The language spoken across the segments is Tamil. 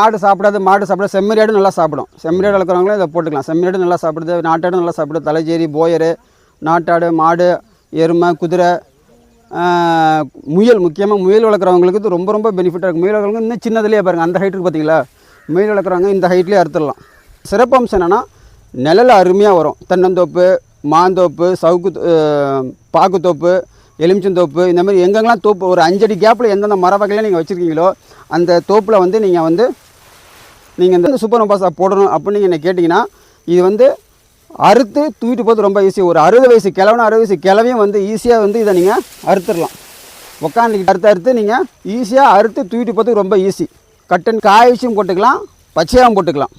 ஆடு சாப்பிடாது மாடு சாப்பிட செம்மறியாடு நல்லா சாப்பிடும். செம்மறியாடு வளர்க்குறவங்களும் இதை போட்டுக்கலாம். செம்மறியாடு நல்லா சாப்பிடுது நாட்டாடு நல்லா சாப்பிடுது. தலைச்சேரி போயரு நாட்டாடு மாடு எருமை குதிரை முயல் முக்கியமாக முயல் வளர்க்குறவங்களுக்கு இது ரொம்ப ரொம்ப பெனிஃபிட்டாக இருக்கும். முயல் வளர்க்குறவங்க இன்னும் சின்னதுலேயே பாருங்கள் அந்த ஹைட்டுக்கு பார்த்தீங்களா முயல் வளர்க்குறவங்க இந்த ஹைட்லேயே அறுத்துடலாம். சிறப்பம்சம் என்னென்னா நிழல் அருமையாக வரும். தென்னந்தோப்பு மாந்தோப்பு சவுக்கு பாக்குத்தோப்பு எலுமிச்சந்தோப்பு இந்த மாதிரி எங்கெங்கெல்லாம் தோப்பு ஒரு அஞ்சடி கேப்பில் எந்தெந்த மர வகையில் நீங்கள் வச்சுருக்கீங்களோ அந்த தோப்பில் வந்து நீங்கள் வந்து நீங்கள் இந்த சூப்பர் நோபாஸா போடணும் அப்படின்னு நீங்கள் என்ன கேட்டிங்கன்னா இது வந்து அறுத்து தூக்கிட்டு போகிறது ரொம்ப ஈஸி ஒரு அறுபது வயசு கிழவன அறுபது வயசு கிழவையும் வந்து ஈஸியாக வந்து இதை நீங்கள் அறுத்துடலாம். உட்காந்துக்கிட்டு அறுத்து அறுத்து நீங்கள் ஈஸியாக அறுத்து தூக்கிட்டு போகிறதுக்கு ரொம்ப ஈஸி கட்டன் காய வச்சும் போட்டுக்கலாம் பச்சையாகவும் போட்டுக்கலாம்.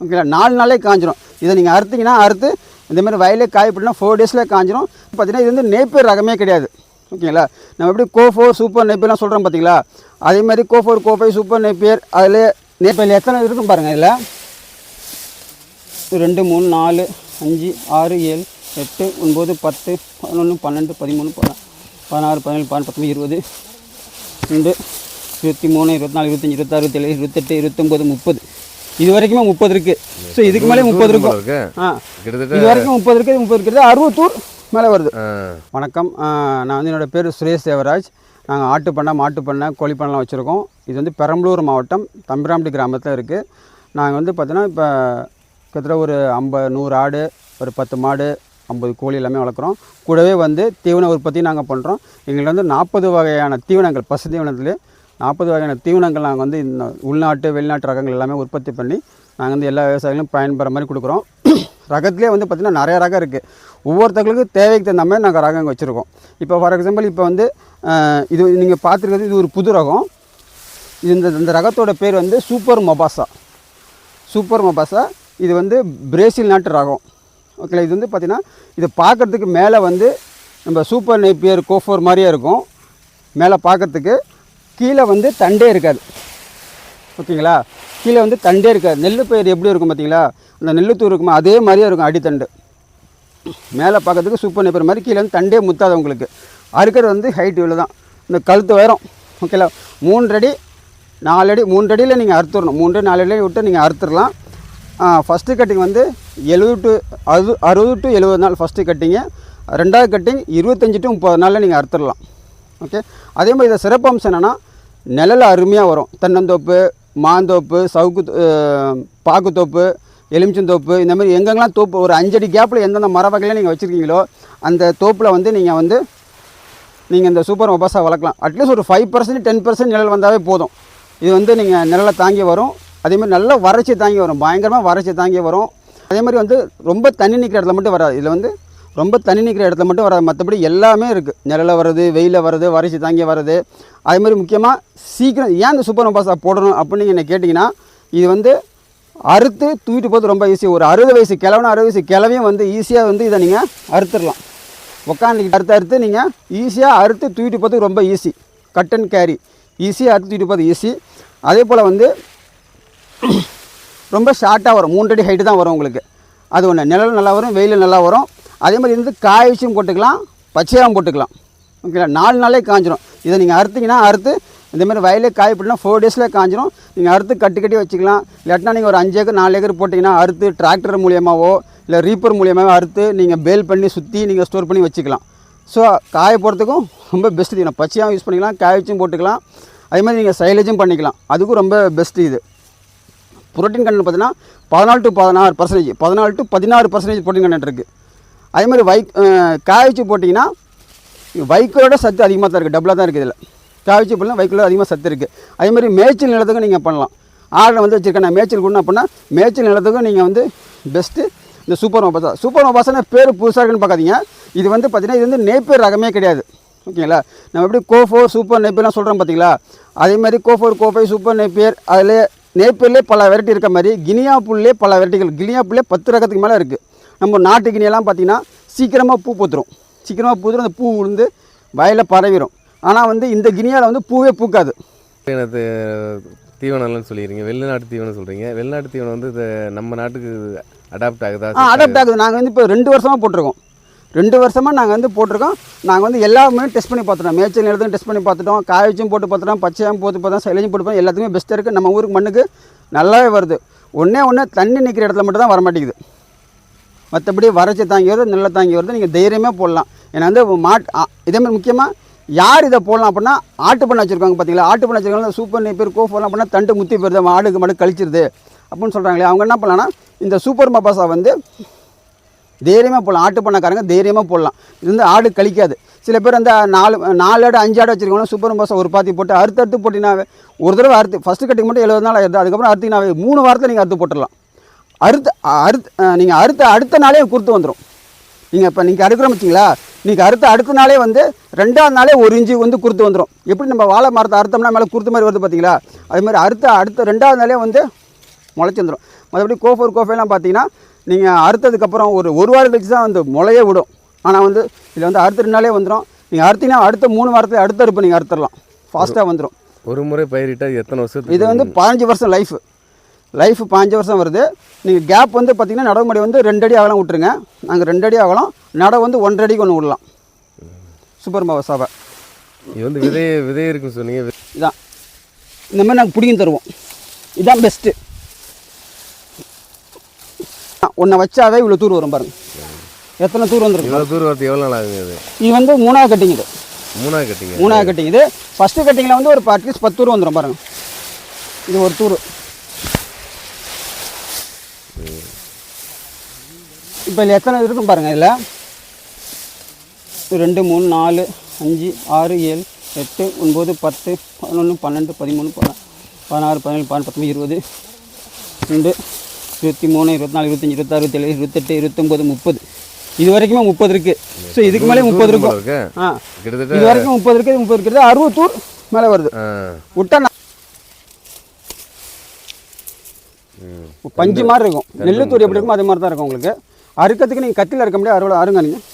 ஓகேங்களா? நாலு நாளே காஞ்சிரும். இதை நீங்கள் அறுத்திங்கன்னா அறுத்து இந்தமாதிரி வயலே காய ஃபோர் டேஸில் காஞ்சிரும். பார்த்தீங்கன்னா இது வந்து நேப்பியர் ரகமே கிடையாது. ஓகேங்களா? நம்ம எப்படி கோஃபோர் சூப்பர் நேப்பியர்லாம் சொல்கிறோம் பார்த்தீங்களா அதே மாதிரி CO four CO five super napier அதில் நேப்பியர் எத்தனை இருக்கும் பாருங்கள் இதில்? ரெண்டு மூணு நாலு அஞ்சு ஆறு ஏழு எட்டு ஒன்பது பத்து பதினொன்று பன்னெண்டு பதிமூணு பத பதினாறு பதினேழு பதினெட்டு பத்தொம்பது இருபது. ரெண்டு இருபத்தி மூணு இருபத்தி நாலு இருபத்தஞ்சி இருபத்தாறு இருபத்தேழு இருபத்தெட்டு இருபத்தொம்போது முப்பது. இது வரைக்குமே முப்பது இருக்குது ஸோ இதுக்கு மேலே முப்பது இருக்கும். இருக்கு. ஆ. இது வரைக்கும் முப்பது இருக்குது முப்பது இருக்குது. அறுபத்தூர் மேலே வருது. வணக்கம். நான் வந்து என்னோடய பேர் சுரேஷ் தேவராஜ். நாங்கள் ஆட்டு பண்ணை மாட்டு பண்ணை கோழி பண்ணைலாம் வச்சுருக்கோம். இது வந்து பெரம்பலூர் மாவட்டம் தம்பிராம்பட்டி கிராமத்தில் இருக்குது நாங்கள் வந்து பார்த்தீங்கன்னா இப்போ கிட்டத்தட்ட ஒரு ஐம்பது நூறு ஆடு ஒரு பத்து மாடு ஐம்பது கோழி எல்லாமே வளர்க்குறோம். கூடவே வந்து தீவன உற்பத்தி நாங்கள் பண்ணுறோம் எங்கள்கிட்ட வந்து நாற்பது வகையான தீவனங்கள் பசு தீவனத்திலே நாற்பது வகையான தீவனங்கள் நாங்கள் வந்து இந்த உள்நாட்டு வெளிநாட்டு ரகங்கள் எல்லாமே உற்பத்தி பண்ணி நாங்கள் வந்து எல்லா விவசாயிகளும் பயன்பெற மாதிரி கொடுக்குறோம். ரகத்திலே வந்து பார்த்திங்கன்னா நிறைய ரகம் இருக்குது ஒவ்வொருத்தங்களுக்கும் தேவைக்கு தகுந்த மாதிரி நாங்கள் ரகம் வச்சுருக்கோம். இப்போ ஃபார் எக்ஸாம்பிள் இப்போ வந்து இது நீங்கள் பார்த்துருக்கிறது இது ஒரு புது ரகம். இது இந்த இந்த ரகத்தோட பேர் வந்து சூப்பர் மொபாசா சூப்பர் மொபாசா இது வந்து பிரேசில் நாட்டு ரகம். ஓகே இது வந்து பார்த்திங்கன்னா இது பார்க்குறதுக்கு மேலே வந்து நம்ம சூப்பர் நெப்பியர் கோஃபோர் மாதிரியே இருக்கும். மேலே பார்க்கறதுக்கு கீழே வந்து தண்டே இருக்காது. ஓகேங்களா கீழே வந்து தண்டே இருக்காது. நெல் பயிர் எப்படி இருக்கும் பார்த்தீங்களா அந்த நெல்லுத்தூர் இருக்குமா அதே மாதிரியே இருக்கும் அடித்தண்டு மேலே பார்க்கறதுக்கு சூப்பர் நெப்பர் மாதிரி கீழே வந்து தண்டே முத்தாது உங்களுக்கு. அறுக்கிறது வந்து ஹைட் இவ்வளோ தான் இந்த கழுத்து உயரம் ஓகேல மூன்றடி நாலடி மூன்றடியில் நீங்கள் அறுத்துடணும். மூன்று நாலடியில் விட்டு நீங்கள் அறுத்துடலாம். ஃபஸ்ட்டு கட்டிங் வந்து எழுபது டு அறு அறுபது டு எழுபது நாள் ஃபஸ்ட்டு கட்டிங்கு ரெண்டாவது கட்டிங் இருபத்தஞ்சி டு முப்பது நாளில் நீங்கள் அறுத்துடலாம். ஓகே அதே மாதிரி இதை சிறப்பம்சம் என்னென்னா நிழல் அருமையாக வரும். தென்னந்தோப்பு மாந்தோப்பு சவுக்கு பாக்குத்தோப்பு எலுமிச்சந்தோப்பு இந்த மாதிரி எங்கெங்கெல்லாம் தோப்பு ஒரு அஞ்சடி கேப்பில் எந்தெந்த மர வகையில் நீங்கள் வச்சுருக்கீங்களோ அந்த தோப்பில் வந்து நீங்கள் வந்து நீங்கள் இந்த சூப்பர் மொபாசா வளர்க்கலாம். அட்லீஸ்ட் ஒரு ஃபைவ் பர்சன்ட் டென் பர்சன்ட் நிழல் வந்தாவே போதும். இது வந்து நீங்கள் நிழலை தாங்கி வரும். அதேமாதிரி நல்ல வறட்சி தாங்கி வரும். பயங்கரமாக வறட்சி தாங்கி வரும். அதே மாதிரி வந்து ரொம்ப தண்ணி நிற்கிற இடத்துல மட்டும் வராது. இதில் வந்து ரொம்ப தண்ணி நிற்கிற இடத்துல மட்டும் வராது. மற்றபடி எல்லாமே இருக்குது நிழலில் வர்றது வெயிலில் வர்றது வறட்சி தாங்கி வர்றது. அதே மாதிரி முக்கியமாக சீக்கிரம் ஏன் இந்த சூப்பர் மொபாசா போடணும் அப்படின்னு நீங்கள் என்ன கேட்டிங்கன்னா இது வந்து அறுத்து தூக்கிட்டு போகிறது ரொம்ப ஈஸி ஒரு அறுபது வயசு கிழவன அறுபது வயசு கிழவையும் வந்து ஈஸியாக வந்து இதை நீங்கள் அறுத்துடலாம். உக்காந்துக்கிட்டு அறுத்து அறுத்து நீங்கள் ஈஸியாக அறுத்து தூக்கிட்டு போகிறது ரொம்ப ஈஸி கட் அண்ட் கேரி ஈஸியாக அறுத்து தூக்கிட்டு போகிறது ஈஸி அதே போல் வந்து ரொம்ப ஷார்ட்டாக வரும். மூன்றடி ஹைட்டு தான் வரும் உங்களுக்கு. அது ஒன்று நிழல் நல்லா வரும் வெயில் நல்லா வரும். அதே மாதிரி வந்து காய வச்சும் போட்டுக்கலாம் பச்சையாகவும் போட்டுக்கலாம். ஓகேங்களா? நாலு நாளே காஞ்சிரும். இதை நீங்கள் அறுத்திங்கன்னா அறுத்து இந்த மாதிரி வயலே காய போட்டுனா ஃபோர் டேஸில் காஞ்சிரும். நீங்கள் அறுத்து கட்டி கட்டி வச்சுக்கலாம். இல்லாட்டினா நீங்கள் ஒரு அஞ்சு ஏக்கர் நாலு ஏக்கர் போட்டிங்கன்னா அறுத்து டிராக்டர் மூலியமாகவோ இல்லை ரீப்பர் மூலியமாகவோ அறுத்து நீங்கள் பேல் பண்ணி சுற்றி நீங்கள் ஸ்டோர் பண்ணி வச்சுக்கலாம். ஸோ காய போடுறதுக்கும் ரொம்ப பெஸ்ட் இது. பச்சையாகவும் யூஸ் பண்ணிக்கலாம் காய வச்சும் போட்டுக்கலாம். அதே மாதிரி நீங்கள் சைலேஜும் பண்ணிக்கலாம். அதுக்கும் ரொம்ப பெஸ்ட்டு இது. புரோட்டீன் கண்டென்ட் பார்த்தீங்கன்னா பதினாலு டு பதினாறு பர்சன்டேஜ் பதினாலு டு பதினாறு பர்சன்டேஜ் புரோட்டீன் கண்டென்ட் இருக்குது அதே மாதிரி வை காய வச்சு போட்டிங்கன்னா வைக்கோலோட சத்து அதிகமாக தான் இருக்குது டபுளாக தான் இருக்குது இதில். காய பண்ணலாம் வைக்கோல் அதிகமாக சத்து இருக்குது அதே மாதிரி மேய்ச்சல் நிலத்துக்கும் நீங்கள் பண்ணலாம். ஆடை வந்து வச்சுருக்கேன் நான் மேய்ச்சல் கொடுணும் அப்படின்னா மேய்ச்சல் நிலத்துக்கும் நீங்கள் வந்து பெஸ்ட்டு இந்த சூப்பர் மொபாசா சூப்பர் மொபாசான பேர் புதுசாக இருக்குன்னு பார்க்காதீங்க இது வந்து பார்த்தீங்கன்னா இது வந்து நெய்ப்பேர் ரகமே கிடையாது. ஓகேங்களா? நம்ம எப்படி கோஃபோர் சூப்பர் நெய்ப்பேர்லாம் சொல்கிறோம் பார்த்தீங்களா அதே மாதிரி கோஃபோர் கோஃபை சூப்பர் நெய்ப்பேர் அதில் நெய்ப்பேர்லேயே பல வெரைட்டி இருக்க மாதிரி கினியா புல்லே பல வெரைட்டிகள் கினியா புல்லே பத்து ரகத்துக்கு மேலே இருக்குது நம்ம நாட்டு கினியெல்லாம் பார்த்தீங்கன்னா சீக்கிரமாக பூ பூத்துரும். சீக்கிரமாக பூத்துரும் அந்த பூ விழுந்து வயலில் பரவிடும் ஆனால் வந்து இந்த கினியாவில் வந்து பூவே பூக்காது. எனக்கு தீவனம்லாம் சொல்லிடுறீங்க. வெளிநாட்டு தீவனம் சொல்கிறீங்க வெளிநாட்டு தீவனம் வந்து இது நம்ம நாட்டுக்கு அடாப்ட் ஆகுதா? அடாப்ட் ஆகுது. நாங்கள் வந்து இப்போ ரெண்டு வருஷமாக போட்டிருக்கோம். ரெண்டு வருஷமாக நாங்கள் வந்து போட்டிருக்கோம். நாங்கள் வந்து எல்லாமே டெஸ்ட் பண்ணி பார்த்துட்டோம். மேய்ச்சல் நிலத்தையும் டெஸ்ட் பண்ணி பார்த்துட்டோம். காய வச்சும் போட்டு பார்த்துட்டோம். பச்சையாகவும் போட்டு பார்த்தோம் சைலேஜும் போட்டு பார்த்தோம் எல்லாத்துக்குமே பெஸ்ட்டாக இருக்குது நம்ம ஊருக்கு மண்ணுக்கு நல்லாவே வருது. ஒன்றே ஒன்று தண்ணி நிற்கிற இடத்துல மட்டும் தான் வர மாட்டேங்குது மற்றபடி வறட்சி தாங்கி வருது நெல்லை தாங்கி வருது. நீங்கள் தைரியமாக போடலாம். ஏன்னா வந்து மாட் ஆ- இதே மாதிரி முக்கியமாக யார் இதை போடலாம் அப்படின்னா ஆட்டு பண்ண வச்சுருக்காங்க பார்த்தீங்களா? ஆட்டு பண்ண வச்சுருக்காங்க சூப்பர் பேர் போடலாம் அப்படின்னா தண்டு முத்தி போயிருது ஆடுக்கு மாடு கழிச்சிருது அப்படின்னு சொல்கிறாங்களே அவங்க என்ன பண்ணலாம்னா இந்த சூப்பர் மபாசா வந்து தைரியமாக போடலாம். ஆட்டு பண்ணக்காரங்க தைரியமாக போடலாம். இது வந்து ஆடு கழிக்காது. சில பேர் அந்த நாலு நாலு ஆடு அஞ்சு ஆடு வச்சுருக்கோம்னா சூப்பர் மபாசா ஒரு பாத்தி போட்டு அறுத்து அறுத்து போட்டினாவே ஒரு தடவை அறுத்து ஃபஸ்ட்டு கட்டிங் மட்டும் எழுபது நாள் ஆயிடுது. அதுக்கப்புறம் அறுத்தினாவே மூணு வாரத்தில் நீங்கள் அறுத்து போட்டுடலாம். அறுத்து அறுத்து நீங்கள் அறுத்த அடுத்த நாளே குறுத்து வந்துடும் நீங்கள் இப்போ நீங்கள் அறுக்கிறோம் வச்சிங்களா நீங்கள் அறுத்த அடுத்த நாளே வந்து ரெண்டாவது நாளே ஒரு இன்ச்சு வந்து குறுத்து வந்துடும் எப்படி நம்ம வாழை மரத்தை அறுத்தோம்னா மேலே குறுத்து மாதிரி வருது பார்த்தீங்களா அது மாதிரி அறுத்த அடுத்த ரெண்டாவது நாளே வந்து முளைச்சி வந்துடும் மற்றபடி கோஃபோர் கோஃபைலாம் பார்த்தீங்கன்னா நீங்கள் அறுத்ததுக்கப்புறம் ஒரு ஒரு வாரம் கழிச்சு தான் வந்து முளையே விடும். ஆனால் வந்து இதில் வந்து அறுத்த ரெண்டு நாளே வந்துடும் நீங்கள் அறுத்தீங்கன்னா அடுத்த மூணு வாரத்தில் அடுத்த அறுப்பு நீங்கள் அறுத்துடலாம். ஃபாஸ்ட்டாக வந்துடும் ஒரு முறை பயிரிட்டா எத்தனை வருஷத்துக்கு இது வந்து பதினஞ்சு வருஷம் லைஃப் லைஃப் பாஞ்சு வருஷம் வருது. நீங்கள் கேப் வந்து பார்த்தீங்கன்னா நடவுமுறை வந்து ரெண்டு அடி அகலம் விட்டுருங்க. நாங்கள் ரெண்டு அடி அகலம் நடவு வந்து ஒன்றரை அடிக்கு ஒன்று விடலாம் சூப்பர் மவசாவை இது வந்து விதை விதை இருக்குன்னு சொன்னீங்க. இதான். இந்த மாதிரி நாங்கள் பிடிங்கி தருவோம். இதான் பெஸ்ட்டு ஒன்றை வச்சாவே இவ்வளோ தூர் வரும் பாருங்க. எத்தனை தூர் வந்துருக்கு இவ்வளோ தூரம் வரது எவ்வளோ நாள் ஆகுங்க இது? இது வந்து மூணாவது கட்டிங் இது. மூணாவது கட்டிங்க மூணாவது கட்டிங் இது. ஃபஸ்ட்டு கட்டிங்கில் வந்து ஒரு அட்லீஸ்ட் பத்து தூர் வந்துடும் பாருங்க. இது ஒரு தூர். இப்போ இதில் எத்தனை இருக்கும் பாருங்கள் இதில்? ரெண்டு மூணு நாலு அஞ்சு ஆறு ஏழு எட்டு ஒன்பது பத்து பதினொன்று பன்னெண்டு பதிமூணு பதினா பதினாறு பதினேழு பதினெட்டு பத்தொம்பது இருபது ரெண்டு இருபத்தி மூணு இருபத்தி நாலு இருபத்தஞ்சி இருபத்தாறு இருபத்தேழு இருபத்தெட்டு இருபத்தொம்போது முப்பது. இது வரைக்குமே முப்பது இருக்குது ஸோ இதுக்கு மேலே முப்பது இருக்கும். இருக்கு. ஆ. இது வரைக்கும் முப்பது இருக்குது முப்பது இருக்குது அறுபது தூர் மேலே வருது. விட்டா நான் ம் பஞ்சு மாதிரி இருக்கும். நெல்லு தூர் எப்படி இருக்குமோ அதே மாதிரி தான் இருக்கும் உங்களுக்கு. அறுக்கிறதுக்கு நீங்கள் கத்தியில் அறுக்க முடியாது. அறுவடை அருங்க நீங்கள்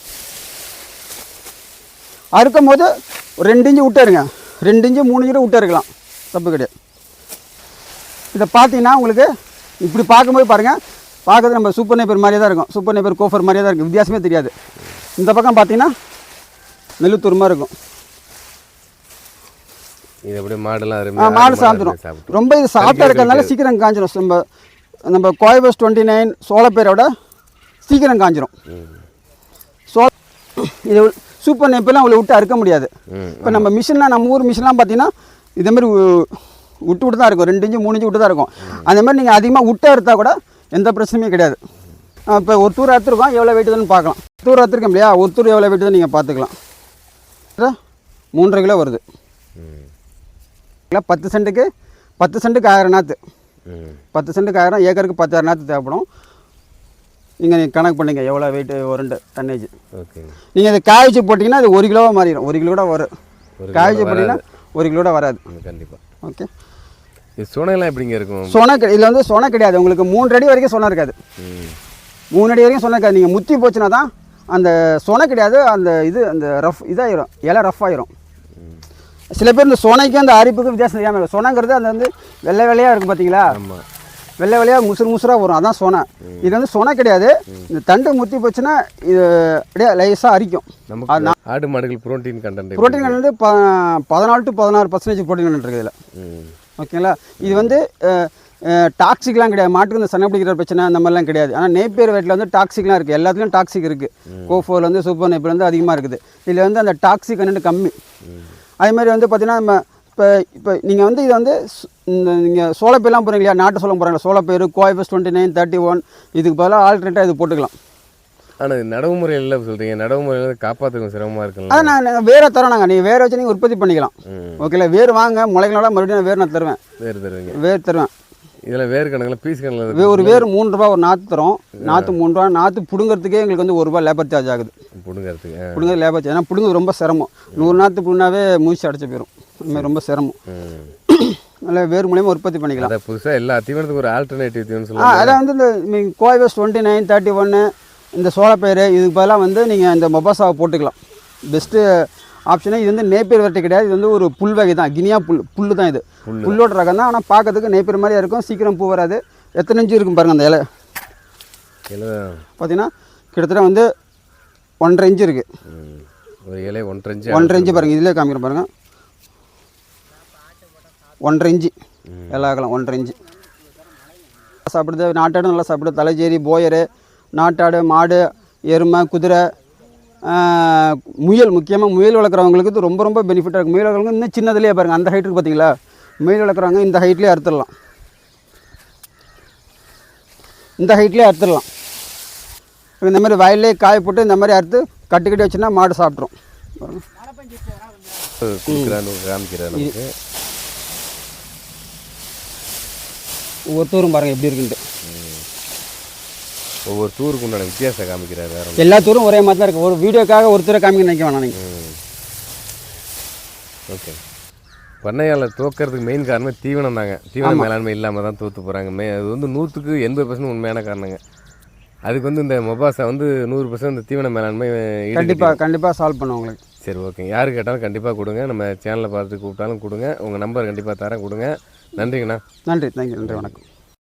அறுக்கும் போது ஒரு ரெண்டு இன்ச்சு விட்டு இருங்க ரெண்டு இன்ச்சு மூணு இன்ச்சு விட்டு இருக்கலாம் தப்பு கிடையாது. இதை பார்த்தீங்கன்னா உங்களுக்கு இப்படி பார்க்கும்போது பாருங்கள் பார்க்கறது நம்ம சூப்பர் நேப்பர் மாதிரியே தான் இருக்கும். சூப்பர் நேப்பர் கோஃபர் மாதிரியே தான் இருக்கும் வித்தியாசமே தெரியாது. இந்த பக்கம் பார்த்தீங்கன்னா நெல்லுத்தூர் மாதிரி இருக்கும். இது அப்படியே மாடெல்லாம் மாடு சாப்பிட்ரும் ரொம்ப இது சாப்பிட்டா இருக்கிறதுனால சீக்கிரம் காஞ்சிரும். நம்ம நம்ம கோயபஸ் டுவெண்ட்டி நைன் சோளப்பேரோட சீக்கிரம் காஞ்சிரும். சோ இது சூப்பர் நெப்பெல்லாம் உங்களை விட்டு அறுக்க முடியாது. இப்போ நம்ம மிஷின்லாம் நம்ம ஊர் மிஷின்லாம் பார்த்தீங்கன்னா இதே மாதிரி வு- விட்டு விட்டு தான் இருக்கும். ரெண்டு இன்ச்சு மூணு இன்ச்சு விட்டு தான் இருக்கும். அந்த மாதிரி நீங்கள் அதிகமாக விட்டு அறுத்தா கூட எந்த பிரச்சனையும் கிடையாது. இப்போ ஒரு தூர் அறுத்துருக்கோம் எவ்வளோ வெயிட்டுதுன்னு பார்க்கலாம். தூர் அறுத்துருக்கோம் இல்லையா? ஒரு தூர் எவ்வளோ வெயிட்டுதுன்னு நீங்கள் பார்த்துக்கலாம். மூன்றரை கிலோ வருது. இல்லை பத்து சென்ட்டுக்கு பத்து சென்ட்டுக்கு ஆயிரம் நாற்று பத்து சென்ட்டுக்கு ஆயிரம் ஏக்கருக்கு பத்தாயிரம் நாற்று தேவைப்படும். நீங்கள் நீங்கள் கணக்கு பண்ணிங்க எவ்வளோ வெயிட்டு வருண்டு டன்னேஜ் ஓகேங்க நீங்கள் இதை காய வச்சு போட்டிங்கன்னா அது ஒரு கிலோவாக மாறிடும். ஒரு கிலோ வரும் ஒரு காய கிலோ வச்சு போட்டிங்கன்னா ஒரு கிலோ வராது. கண்டிப்பாக ஓகே. இது சுனையெல்லாம் எப்படிங்க இருக்கும்? சொனை இதில் வந்து சொனை கிடையாது. உங்களுக்கு மூன்று அடி வரைக்கும் சொனை இருக்காது. மூணு அடி வரைக்கும் சொனை இருக்காது. நீங்கள் முத்தி போச்சுன்னா தான் அந்த சொனை கிடையாது. அந்த இது அந்த ரஃப் இதாயிரும். இலை ரஃப் ஆயிரும். சில பேர் இந்த சொனைக்கும் அந்த அரிப்புக்கும் வித்தியாசம் தெரியாமல் இருக்கும் சொனைங்கிறது அந்த வந்து வெள்ளை வெள்ளையாக இருக்கும் பார்த்தீங்களா வெள்ளை வெள்ளையாக முசுறு முசுறாக வரும். அதான் சொனை. இது வந்து சொனை கிடையாது. இந்த தண்டு முத்தி போச்சுன்னா இது அப்படியே லைஸாக அரிக்கும். ஆடு மாடுகள் புரோட்டீன் கண்டென்ட் புரோட்டீன் ப பதினாலு டு பதினாறு பர்சன்டேஜ் புரோட்டீன் இருக்குது இதில். ஓகேங்களா? இது வந்து டாக்ஸிக்லாம் கிடையாது. மாட்டுக்கு இந்த சண்டை பிடிக்கிற பிரச்சனை அந்த மாதிரிலாம் கிடையாது. ஆனால் நேப்பியர் வேட்டில் வந்து டாக்ஸிக்லாம் இருக்குது எல்லாத்துலேயும் டாக்ஸிக் இருக்குது கோஃபோவில் வந்து சூப்பர் நேப்பியர் வந்து அதிகமாக இருக்குது. இதில் வந்து அந்த டாக்ஸிக் கண்டு கம்மி. அதே மாதிரி வந்து பார்த்தீங்கன்னா நம்ம இப்போ இப்போ நீங்கள் வந்து இதை வந்து இந்த நீங்கள் சோளப்பயிரெலாம் போகிறீங்க இல்லையா? நாட்டு சோளம் போகிறாங்க சோளப்பயிறு கோயபஸ் டுவெண்ட்டி நைன் தேர்ட்டி ஒன் இதுக்கு பதிலாக ஆல்டர்னேட்டாக இது போட்டுக்கலாம். ஆனால் இது நடைமுறையில் சொல்கிறீங்க நடைமுறையில் காப்பாற்றுக்கும் சிரமமாக இருக்குல்ல அதை நான் வேற தரோம் நாங்கள் நீங்கள் வேற வச்சு நீங்கள் உற்பத்தி பண்ணிக்கலாம். ஓகேல? வேர் வாங்க முளைகளோட மறுபடியும் நான் வேர் நான் தருவேன். வேறு தருவீங்க. வேர் தருவேன். இதில் வேறு கணக்கில் பீஸ் கணக்கில் ஒரு வேர் மூணு ரூபா ஒரு நாற்று தரோம். நாற்று மூணு ரூபா நாற்று பிடுங்கிறதுக்கே எங்களுக்கு வந்து ஒரு ரூபா லேபர் சார்ஜ் ஆகுது. பிடுங்கிறதுக்கு. பிடுங்க லேபர் சார்ஜ் ஏன்னா பிடுங்க ரொம்ப சிரமம். நூறு நாற்று பிடுனாவே மூச்சு அடைச்சி போயிடும் அது மாதிரி ரொம்ப சிரமம். ம். அதில் வேர் மூலியமாக உற்பத்தி பண்ணிக்கலாம். புதுசாக எல்லா தீவனத்துக்கும் ஒரு ஆல்டர்னேட்டிவ் தீவனம் அதான் வந்து இந்த கோயபஸ் டுவெண்ட்டி நைன் தேர்ட்டி ஒன்று இந்த சோளப்பயிறு இதுக்கு பதிலாக வந்து நீங்கள் இந்த மொபாசாவை போட்டுக்கலாம். பெஸ்ட்டு ஆப்ஷனே இது வந்து நேப்பியர் வெரைட்டி கிடையாது. இது வந்து ஒரு புல் வகை தான். கினியா புல் புல் தான் இது. புல்லோட ரகம் தான். ஆனால் பார்க்கறதுக்கு நேப்பியர் மாதிரியா இருக்கும். சீக்கிரம் பூ வராது. எத்தனை இன்ச்சு இருக்கும் பாருங்கள் அந்த இலை? எல்லாம் பார்த்தீங்கன்னா கிட்டத்தட்ட வந்து ஒன்றரை இன்ச்சு இருக்குது. ஒரு இலை ஒன்றரை இன்ச்சு ஒன்றரை இன்ச்சு பாருங்கள் இதிலே காமிக்கிறேன் பாருங்கள் ஒன்றரை இன்ச்சு. எல்லா அகலம் ஒன்றரை இன்ச்சு. சாப்பிடுது நாட்டாடு நல்லா சாப்பிடுது தலைச்சேரி போயரு நாட்டாடு மாடு எருமை குதிரை முயல் முக்கியமாக முயல் வளர்க்குறவங்களுக்கு இது ரொம்ப ரொம்ப பெனிஃபிட்டாக இருக்கும். முயல் வளர்க்குறவங்க இன்னும் சின்னதுலேயே பாருங்கள் அந்த ஹைட்டுக்கு பார்த்தீங்களா முயல் வளர்க்குறவங்க இந்த ஹைட்லேயே அறுத்துடலாம். இந்த ஹைட்லேயே அறுத்துடலாம். இந்த மாதிரி வயல்லே காய போட்டு இந்த மாதிரி அறுத்து கட்டி கட்டி வச்சுன்னா மாடு சாப்பிட்ரும் ஒவ்வொருத்தரும் பாருங்கள் எப்படி இருக்குன்ட்டு. ஒவ்வொரு தூருக்கு உண்டான வித்தியாசம் காமிக்கிறார் வேற எல்லா தூரும் ஒரே மாதிரி தான் இருக்குது ஒரு வீடியோக்காக ஒருத்தரை காமிக்க நினைக்க வேணாம் நீங்கள். ஓகே. பண்ணையாளர் தோக்கிறதுக்கு மெயின் காரணமே தீவனம் தாங்க. தீவன மேலாண்மை இல்லாமல் தான் தோற்று போகிறாங்க மே அது வந்து நூற்றுக்கு எண்பது பர்சன்ட் உண்மையான காரணங்க. அதுக்கு வந்து இந்த மொபாசா வந்து நூறு பர்சன்ட் இந்த தீவன மேலாண்மை கண்டிப்பாக கண்டிப்பாக சால்வ் பண்ணுவோம் உங்களுக்கு. சரி ஓகேங்க யாரு கேட்டாலும் கண்டிப்பாக கொடுங்க. நம்ம சேனலை பார்த்து கூப்பிட்டாலும் கொடுங்க. உங்கள் நம்பர் கண்டிப்பாக தரேன் கொடுங்க. நன்றிங்கண்ணா. நன்றி தேங்க்யூ நன்றி வணக்கம்.